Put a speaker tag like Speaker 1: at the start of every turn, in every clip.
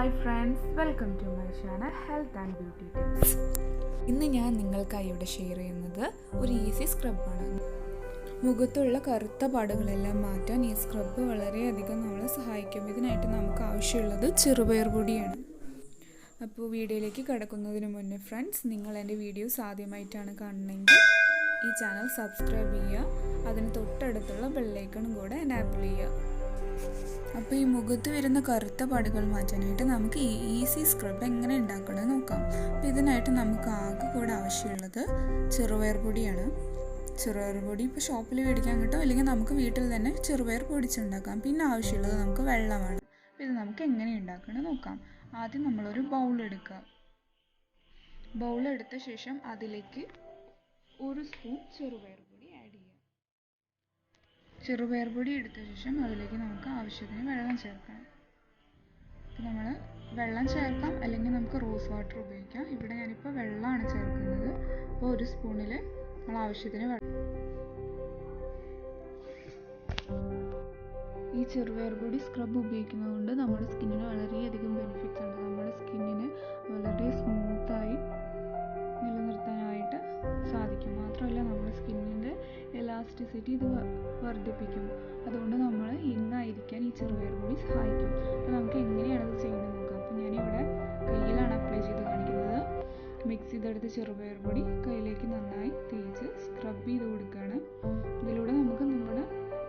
Speaker 1: Hi friends welcome to my channel health and beauty tips
Speaker 2: ഇന്ന് ഞാൻ നിങ്ങൾക്കായി ഇവിടെ ഷെയർ ചെയ്യുന്നത് ഒരു ഈസി സ്ക്രബാണ് മുഖത്തുള്ള കറുത്ത പാടുകളെല്ലാം മാറ്റാൻ ഈ സ്ക്രബ് വളരെയധികം നമ്മളെ സഹായിക്കും. ഇതിനായിട്ട് നമുക്ക് ആവശ്യമുള്ളത് ചെറുപയർ പൊടിയാണ്. അപ്പോൾ വീഡിയോയിലേക്ക് കിടക്കുന്നതിന് മുന്നേ ഫ്രണ്ട്സ് നിങ്ങൾ എന്റെ വീഡിയോസ് ആദ്യമായിട്ടാണ് കാണണമെങ്കിൽ ഈ ചാനൽ സബ്സ്ക്രൈബ് ചെയ്യുക. അതിന് തൊട്ടടുത്തുള്ള ബെല്ലൈക്കണും കൂടെ എനാബിൾ ചെയ്യുക. അപ്പോൾ ഈ മുഖത്ത് വരുന്ന കറുത്ത പാടുകൾ മാറ്റാനായിട്ട് നമുക്ക് ഈസി സ്ക്രബ് എങ്ങനെ ഉണ്ടാക്കണമെന്ന് നോക്കാം. അപ്പോൾ ഇതിനായിട്ട് നമുക്ക് ആകെ കൂടെ ആവശ്യമുള്ളത് ചെറുപയർ പൊടിയാണ്. ചെറുപയർ പൊടി ഇപ്പോൾ ഷോപ്പിൽ മേടിക്കാൻ കിട്ടും? അല്ലെങ്കിൽ നമുക്ക് വീട്ടിൽ തന്നെ ചെറുപയർ പൊടിച്ചുണ്ടാക്കാം. പിന്നെ ആവശ്യമുള്ളത് നമുക്ക് വെള്ളമാണ്. ഇത് നമുക്ക് എങ്ങനെ ഉണ്ടാക്കണമെന്ന് നോക്കാം. ആദ്യം നമ്മളൊരു ബൗൾ എടുക്കുക. ബൗൾ എടുത്ത ശേഷം അതിലേക്ക് ഒരു സ്പൂൺ ചെറുപയർ ചെറുപയർ പൊടി എടുത്ത ശേഷം അതിലേക്ക് നമുക്ക് ആവശ്യത്തിന് വെള്ളം ചേർക്കണം. അപ്പോൾ നമ്മൾ വെള്ളം ചേർക്കാം. അല്ലെങ്കിൽ നമുക്ക് റോസ് വാട്ടർ ഉപയോഗിക്കാം. ഇവിടെ ഞാനിപ്പോൾ വെള്ളമാണ് ചേർക്കുന്നത്. അപ്പോൾ ഒരു സ്പൂണിൽ നമ്മൾ ആവശ്യത്തിന് വെള്ളം ഈ ചെറുപയർ പൊടി സ്ക്രബ് ഉപയോഗിക്കുന്നത് കൊണ്ട് നമ്മുടെ സ്കിന്നിന് വളരെയധികം ബെനിഫിറ്റ്സ് ഉണ്ട്. നമ്മുടെ സ്കിന്നിന് വളരെ സ്മൂത്തായി നിലനിർത്താനായിട്ട് സാധിക്കും. മാത്രമല്ല നമ്മുടെ സ്കിന്നിന്റെ എലാസ്റ്റിസിറ്റി ഇത് വർദ്ധിപ്പിക്കും. അതുകൊണ്ട് നമ്മൾ ഇന്നായിരിക്കാൻ ഈ ചെറുപയർ കൂടി സഹായിക്കും. അപ്പോൾ നമുക്ക് എങ്ങനെയാണ് ഇത് ചെയ്യുന്നത് നോക്കാം. അപ്പോൾ ഞാനിവിടെ കയ്യിലാണ് അപ്ലൈ ചെയ്ത് കാണിക്കുന്നത്. മിക്സ് ചെയ്തെടുത്ത ചെറുപയർ പൊടി കയ്യിലേക്ക് നന്നായി തേച്ച് സ്ക്രബ് ചെയ്ത് കൊടുക്കുകയാണ് ഇതിലൂടെ നമുക്ക് നമ്മുടെ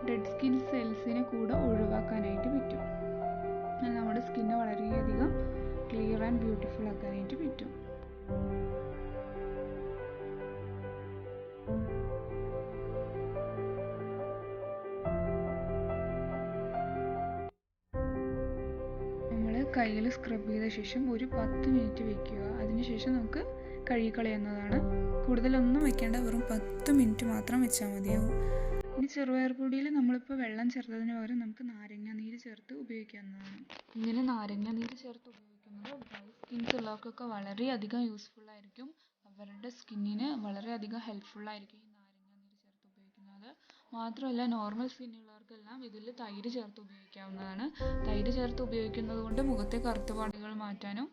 Speaker 2: ഡെഡ് സ്കിൻ സെൽസിനെ കൂടെ ഒഴിവാക്കാനായിട്ട് പറ്റും. നമ്മുടെ സ്കിന്ന് വളരെയധികം ക്ലിയർ ആൻഡ് ബ്യൂട്ടിഫുൾ ആക്കാനായിട്ട് പറ്റും. കയ്യിൽ സ്ക്രബ് ചെയ്ത ശേഷം ഒരു പത്ത് മിനിറ്റ് വെക്കുക. അതിനുശേഷം നമുക്ക് കഴുകിക്കളയുന്നതാണ്. കൂടുതലൊന്നും വെക്കേണ്ട വെറും പത്ത് മിനിറ്റ് മാത്രം വെച്ചാൽ മതിയാവും. ഇനി ചെറുപയർ പൊടിയിൽ നമ്മളിപ്പോൾ വെള്ളം ചേർത്തതിന് പകരം നമുക്ക് നാരങ്ങ നീര് ചേർത്ത് ഉപയോഗിക്കാവുന്നതാണ്. ഇങ്ങനെ നാരങ്ങ നീര് ചേർത്ത് ഉപയോഗിക്കുന്നത് ഡ്രൈ സ്കിൻസ് ഉള്ളവർക്കൊക്കെ വളരെയധികം യൂസ്ഫുൾ ആയിരിക്കും. അവരുടെ സ്കിന്നിന് വളരെയധികം ഹെൽപ്ഫുൾ ആയിരിക്കും ഈ നാരങ്ങ നീര് ചേർത്ത് ഉപയോഗിക്കുന്നത് മാത്രമല്ല നോർമൽ സ്കിന്നുള്ളവർക്കെല്ലാം ഇതിൽ തൈര് ചേർത്ത് ഉപയോഗിക്കാവുന്നതാണ്. തൈര് ചേർത്ത് ഉപയോഗിക്കുന്നത് കൊണ്ട് മുഖത്തെ കറുത്ത പാടുകൾ മാറ്റാനും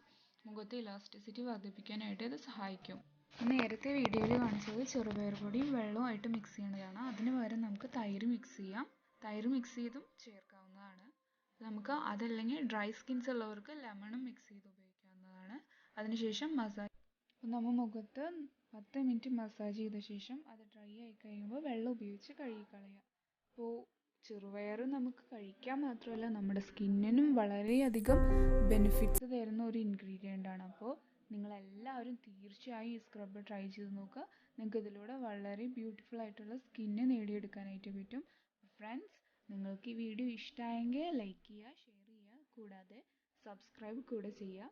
Speaker 2: മുഖത്തെ ഇലാസ്റ്റിസിറ്റി വർദ്ധിപ്പിക്കാനായിട്ട് ഇത് സഹായിക്കും. നേരത്തെ വീഡിയോയിൽ കാണിച്ചത് ചെറുപയർ പൊടിയും വെള്ളവുമായിട്ട് മിക്സ് ചെയ്യുന്നതാണ്. അതിന് പകരം നമുക്ക് തൈര് മിക്സ് ചെയ്യാം. തൈര് മിക്സ് ചെയ്തും ചേർക്കാവുന്നതാണ്. നമുക്ക് അതല്ലെങ്കിൽ ഡ്രൈ സ്കിൻസ് ഉള്ളവർക്ക് ലെമണും മിക്സ് ചെയ്ത് ഉപയോഗിക്കാവുന്നതാണ്. അതിനുശേഷം മസാജ് നമ്മൾ മുഖത്ത് പത്ത് മിനിറ്റ് മസാജ് ചെയ്ത ശേഷം അത് ഡ്രൈ ആയി കഴിയുമ്പോൾ വെള്ളം ഉപയോഗിച്ച് കഴുകി കളയുക അപ്പോൾ ചെറുപയർ നമുക്ക് കഴിക്കാൻ മാത്രമല്ല നമ്മുടെ സ്കിന്നിനും വളരെയധികം ബെനിഫിറ്റ്സ് തരുന്ന ഒരു ഇൻഗ്രീഡിയന്റ് ആണ്. അപ്പോൾ നിങ്ങളെല്ലാവരും തീർച്ചയായും ഈ സ്ക്രബ് ട്രൈ ചെയ്ത് നോക്കുക. നിങ്ങൾക്ക് ഇതിലൂടെ വളരെ ബ്യൂട്ടിഫുൾ ആയിട്ടുള്ള സ്കിന്ന് നേടിയെടുക്കാനായിട്ട് പറ്റും. ഫ്രണ്ട്സ് നിങ്ങൾക്ക് ഈ വീഡിയോ ഇഷ്ടമായെങ്കിൽ ലൈക്ക് ചെയ്യുക ഷെയർ ചെയ്യുക കൂടാതെ സബ്സ്ക്രൈബ് കൂടെ ചെയ്യുക.